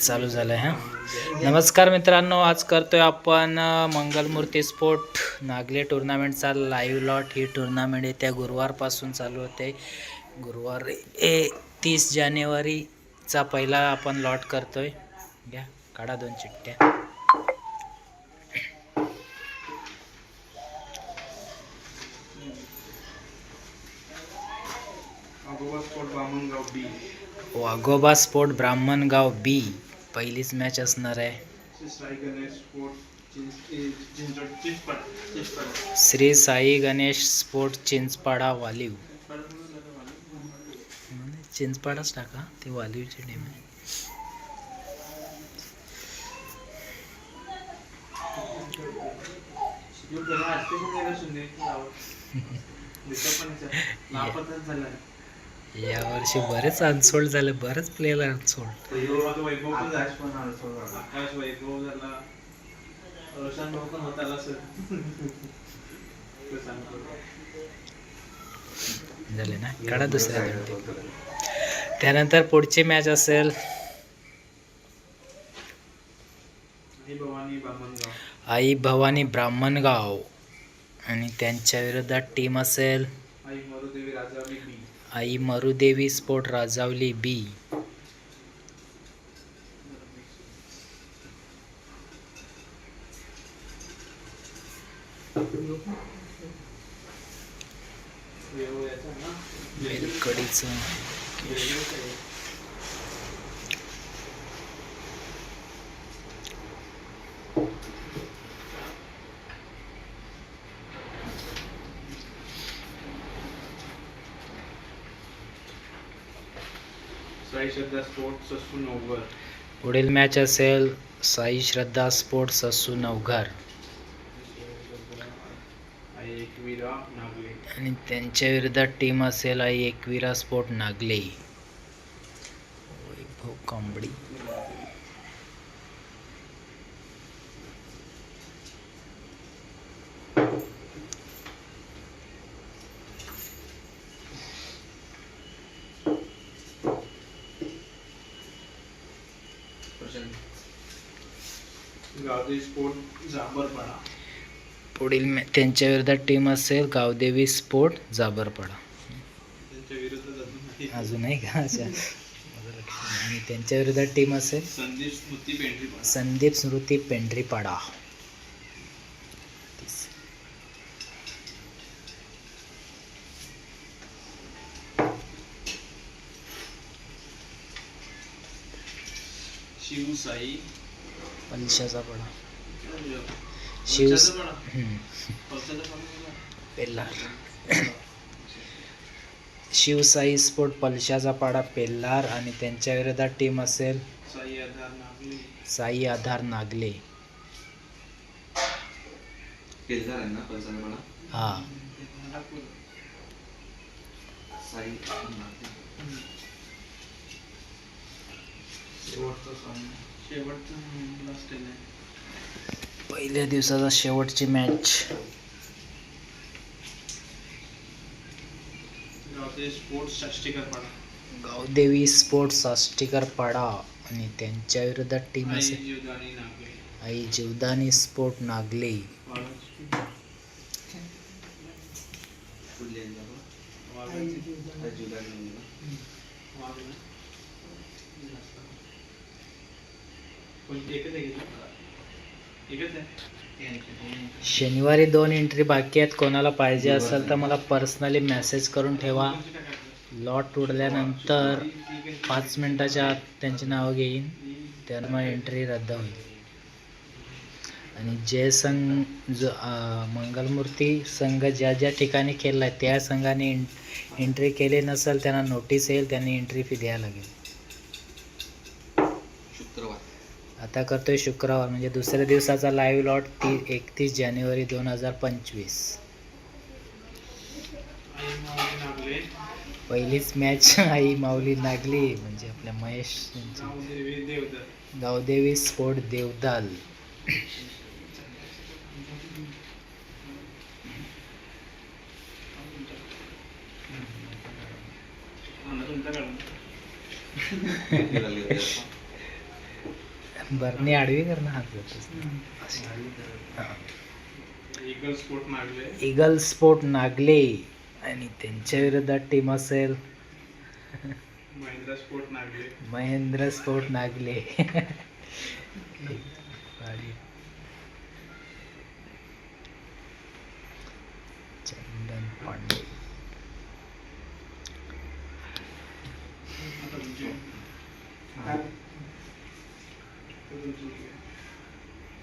चालू झालं आहे हां. नमस्कार मित्रांनो आज करतोय आपण मंगलमूर्ती स्पोर्ट नागले टुर्नामेंटचा लाईव्ह लॉट ही टुर्नामेंट येत्या गुरुवारपासून चालू होते. गुरुवार ए तीस जानेवारीचा पहिला आपण लॉट करतोय. घ्या काढा दोन चिठ्ठ्या. Waghoba sport Brahmangaon B. पहिलीच मॅच असणार आहे. श्री साई गणेश स्पोर्ट चिंचपाडा वालीव. चिंचपाडाच टाका ते वालीवची टीम आहे. यावर्षी बरेच अनसोल्ड झाले बरेच प्लेयर अनसोल्ड. झाले. ना? काढा दुसऱ्या दोन team. त्यानंतर पुढची मॅच असेल. आई भवानी ब्राह्मणगाव. आणि त्यांच्या विरोधात टीम असेल. आई मरुदेवी आई मरुदेवी स्फोट राजावली बी. कडीचं साई श्रद्धा स्पोर्ट ससून ओव्हर पुढील मॅच असेल साई श्रद्धा स्पोर्ट ससू नवघर आई एकविरा नागले. आणि त्यांच्या विरोधात टीम असेल आई एकविरा स्पोर्ट नागले. कांबडी. गावदेवी स्पोर्ट जांभरपाडा. पुढील त्यांच्या विरोधात टीम असेल गावदेवी स्पोर्ट जाबरपाडा त्यांच्या विरुद्ध अजून नाही. अजून का? अच्छा. माझं लक्ष नाही. आणि त्यांच्या विरोधात टीम असेल? संदीप स्मृती पेंढरीपाडा. संदीप स्मृती पेंढरीपाडा. शिवसाई पलशाचा पाडा शिव. पेल्लार. शिवसाई स्पोर्ट पलशाचा पाडा पेल्लार आणि त्यांच्या विरोधात टीम असेल साई आधार नागले. हा. शेवटचा सामना शेवटचा लास्ट आहे पहिल्या दिवसाचा शेवटची match Gavdevi sport Shashtikarpada Gavdevi sport Sashtikarpada. आणि त्यांच्या विरोधात टीम आई असेल जीवदानी नागले. आई जीवदानी स्पोर्ट नागले. शनिवारी दोन एंट्री बाकी आहेत. कोणाला पाहिजे असेल तर मला पर्सनली मेसेज करून ठेवा. लॉट उडल्यानंतर पाच मिनिटाच्या आत त्यांची नावं घेईन. त्यामुळे एंट्री रद्द होईल. आणि जे संघ जो मंगलमूर्ती संघ ज्या ज्या ठिकाणी खेळला आहे त्या संघाने एंट्री केली नसेल त्यांना नोटीस येईल त्यांनी एंट्री फी द्यायला लागेल. आता करतोय शुक्रवार म्हणजे दुसऱ्या दिवसाचा लाईव्ह लॉट ती एकतीस जानेवारी दोन हजार पंचवीस आई मावळे नागले पहिलीच मॅच आई माऊली लागली म्हणजे आपल्या महेश यांची. गावदेवी स्पोर्ट देवदाल म्हणलं तुमच्याकडं आडवी करणं हात जातोस. Eagle sport Magle eagle sport Nagle आणि त्यांच्या विरोधात टीम असेल. महेंद्र स्पोर्ट नागले महेंद्र स्पोर्ट नागले चंदन पांडे आता तुमची हा.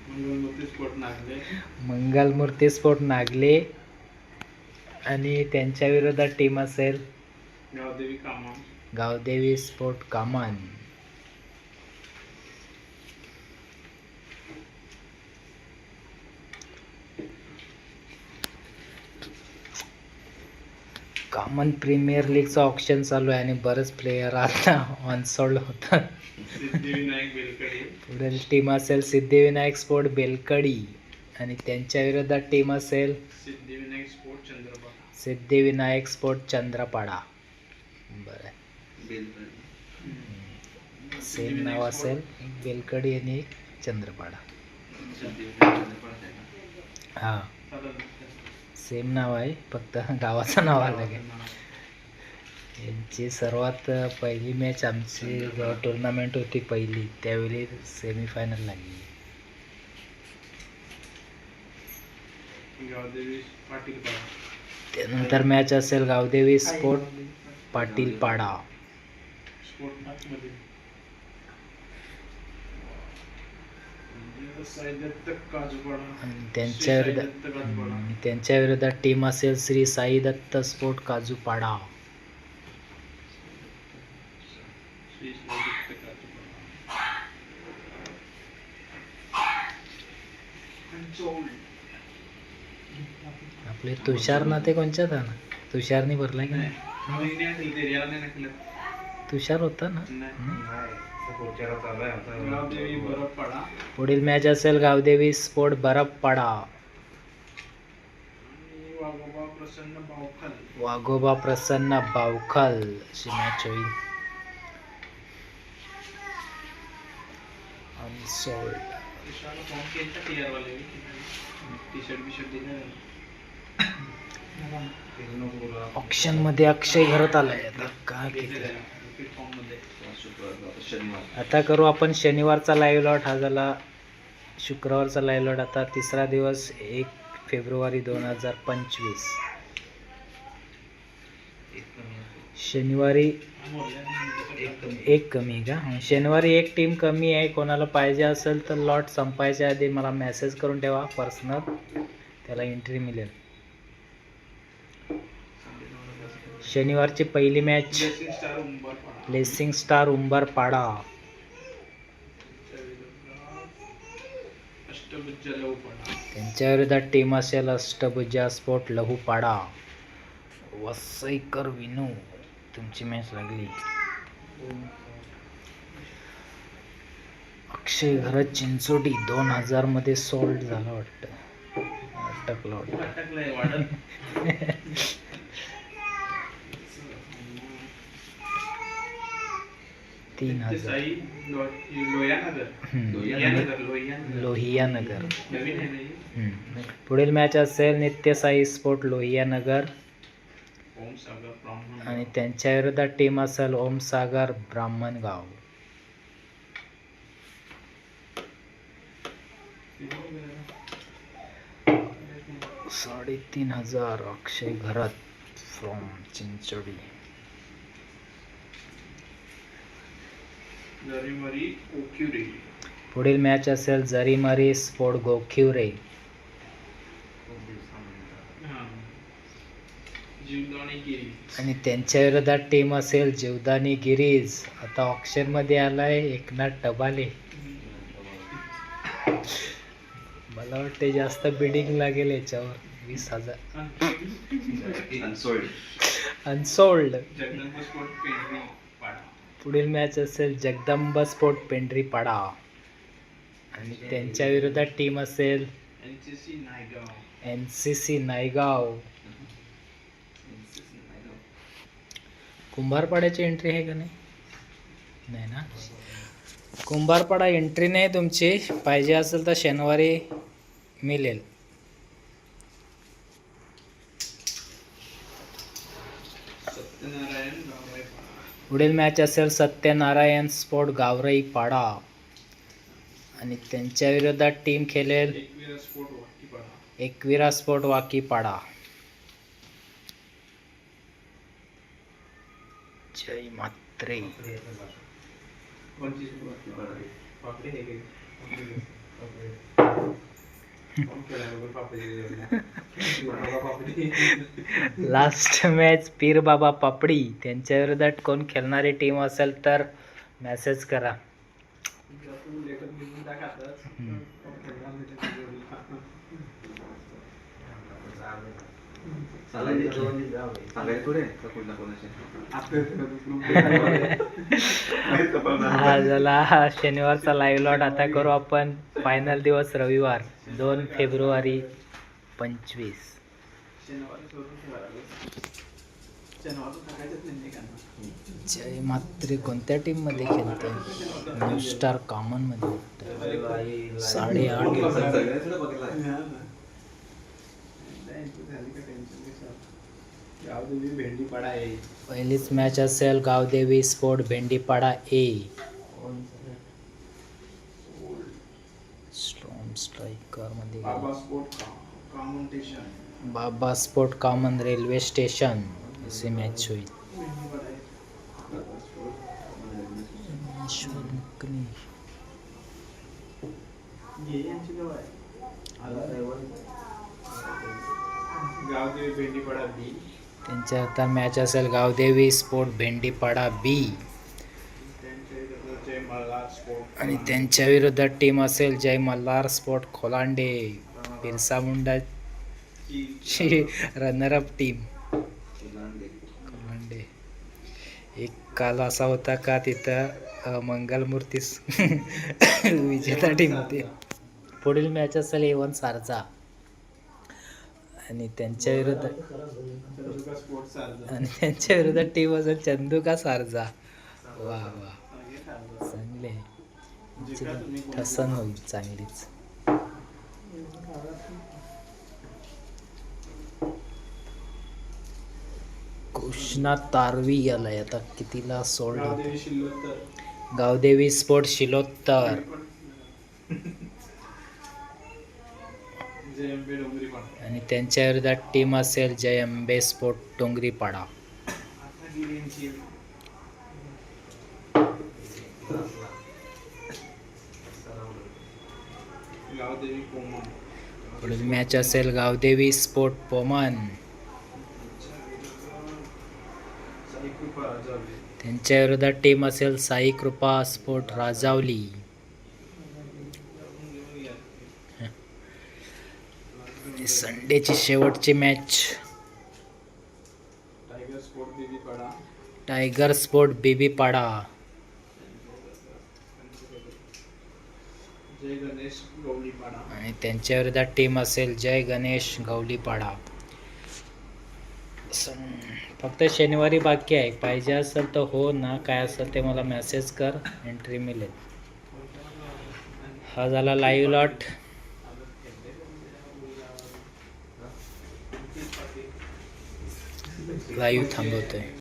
Mangalmurti sport Magle Mangalmurti sport Nagle. आणि त्यांच्या विरोधात टीम असेल. गावदेवी कामा गावदेवी स्पोर्ट कामान. कामन प्रीमियर लीगचं ऑप्शन चालू आहे आणि बरेच प्लेयर आता ऑनसोल्ड होतात. पुढील टीम असेल सिद्धिविनायक स्पोर्ट बेलकडी. आणि त्यांच्या विरोधात टीम असेल सिद्धिविनायक स्पोर्ट चंद्रपाडा. सिद्धिविनायक स्पोर्ट चंद्रपाडा. बरं. सेम नाव असेल बेलकडी आणि चंद्रपाडा. हां. सेम नाव आहे फक्त गावाचं नाव अलग आहे यांची सर्वात पहिली मॅच आमची जेव्हा टुर्नामेंट होती पहिली त्यावेळी सेमीफायनल लागली. गावदेवी पाटील पाडा. त्यानंतर मॅच असेल गावदेवी स्पोर्ट पाटील पाडा स्पोर्टमध्ये साई दत्त काजूपाडा आणि त्यांच्या विरोधात त्यांच्या विरोधात टीम असेल श्री साई दत्त स्पोर्ट काजूपाडा. आपले तुषार ना ते कोणच्यात ना तुषारनी भरला की नाही. तुषार होता ना? गावदेवी बरफपाडा पुढील मॅच असेल गावदेवी स्पोर्ट बरफपाडा पडा वाघोबा प्रसन्न बावखल. वाघोबा प्रसन्न बावखल अशी मॅच होईल. ऑप्शनमध्ये अक्षय घरात आलाय. आता काय किती? आता करू आपण शनिवारचा लाईव्ह लॉट हा झाला शुक्रवारचा लाईव्ह लॉट आता तिसरा दिवस एक फेब्रुवारी दोन हजार पंचवीस. शनिवारी एक कमी आहे का शनिवारी एक टीम कमी आहे. कोणाला पाहिजे असेल तर लॉट संपायच्या आधी मला मेसेज करून ठेवा. पर्सनल त्याला एंट्री मिळेल. शनिवारची पहिली मॅच लेसिंग स्टार उंबरपाडा. त्यांच्या विरोधात टीम असेल अष्टभुजा स्पोर्ट लहूपाडा. वसईकर विनू तुमची मॅच लागली. अक्षय घरत चिंचोडी दोन हजारमध्ये सोल्ड झाला वाटतं. अटकलं वाटतं. तीन हजार. लोहियानगर. पुढील मॅच असेल नित्यसाई स्पोर्ट लोहिया नगर ओम सागर ब्राह्मण आणि त्यांच्या विरोधात टीम असेल ओमसागर ब्राह्मणगाव साडेतीन हजार अक्षय घरात फ्रॉम चिंचोडी जरीमरी ओक्युरे पुढील मॅच असेल जरीमरी स्पोर्ट गिरी आणि त्यांच्या विरोधात टीम असेल जीवदानी गिरीज आता ऑप्शनमध्ये आलाय एकनाथ टबाले. मला वाटते जास्त बिडिंग लागेल याच्यावर. वीस हजार. Unsold unsold Jagdamb sport Pendhari पाडा पुढील मॅच असेल जगदंब स्पोर्ट पेंढरी पाडा आणि त्यांच्या विरोधात टीम असेल N C C Naigaon. N C C Naigaon कुंभारपाड्याची entry आहे का नाही? नाही ना? कुंभारपाडा एंट्री नाही तुमची. पाहिजे असेल तर शनिवारी मिळेल सत्यनारायण गावराई पुढील मॅच असेल सत्यनारायण स्पोर्ट गावराई पाडा. आणि त्यांच्या विरोधात टीम खेळेल एकविरा स्पोर्ट वाकीपाडा वाकी पाडा. जय मात्रे लास्ट मॅच पीर बाबा पापडी. त्यांच्या विरोधात कोण खेळणारी टीम असेल तर मेसेज करा. हा झाला शनिवारचा लाईव्ह लॉट आता करू आपण. फायनल दिवस रविवार दोन फेब्रुवारी पंचवीस. जय मात्रे कोणत्या टीममध्ये. खेळते न्यू स्टार कॉमनमध्ये वाटतं. साडेआठ पहिलीच मॅच असेल Gavdevi sport Bhendipada A. Storm स्ट्रायकरमध्ये. Baba sport commentation Baba sport common railway station अशी मॅच होईल. ये यांची गाव आहे. गावदेवी भेंडी पडा बी. त्यांच्या आता मॅच असेल गावदेवी स्पोर्ट भेंडीपाडा बी. आणि त्यांच्या विरोधात टीम असेल जय मल्हार स्पोर्ट खोलांडे बिरसा मुंडाची रनरअप टीम खोलांडे. एक काल असा होता का तिथं मंगलमूर्ती विजेता टीम होती. पुढील मॅच असेल एवन सारजा. आणि त्यांच्या सारखं आणि त्यांच्या विरोधात टीम असेल चंदुका सारजा. वा वा. चांगले. ठसन होईल चांगलीच. कृष्णा तारवी आलाय आता कितीला सोल्ड शिल्लोत्तर. गावदेवी स्पोर्ट शिलोत्तर जय अंबे डोंगरी पण आणि त्यांच्या विरोधात टीम असेल जय अंबे स्पोर्ट डोंगरीपाडा पुढील मॅच असेल गावदेवी स्पोर्ट पोमन त्यांच्या विरोधात टीम असेल साई कृपा स्पोर्ट राजावली. आणि संडेची शेवटची मॅच टायगर स्पोर्ट देवी पाडा. आणि त्यांच्या विरोधात टीम असेल जय गणेश गवलीपाडा फक्त शनिवारी बाकी आहे. पाहिजे असेल तर हो ना काय असेल ते मला मेसेज कर. एंट्री मिळेल. हा झाला लाईव्ह लॉट लाईव्ह आहे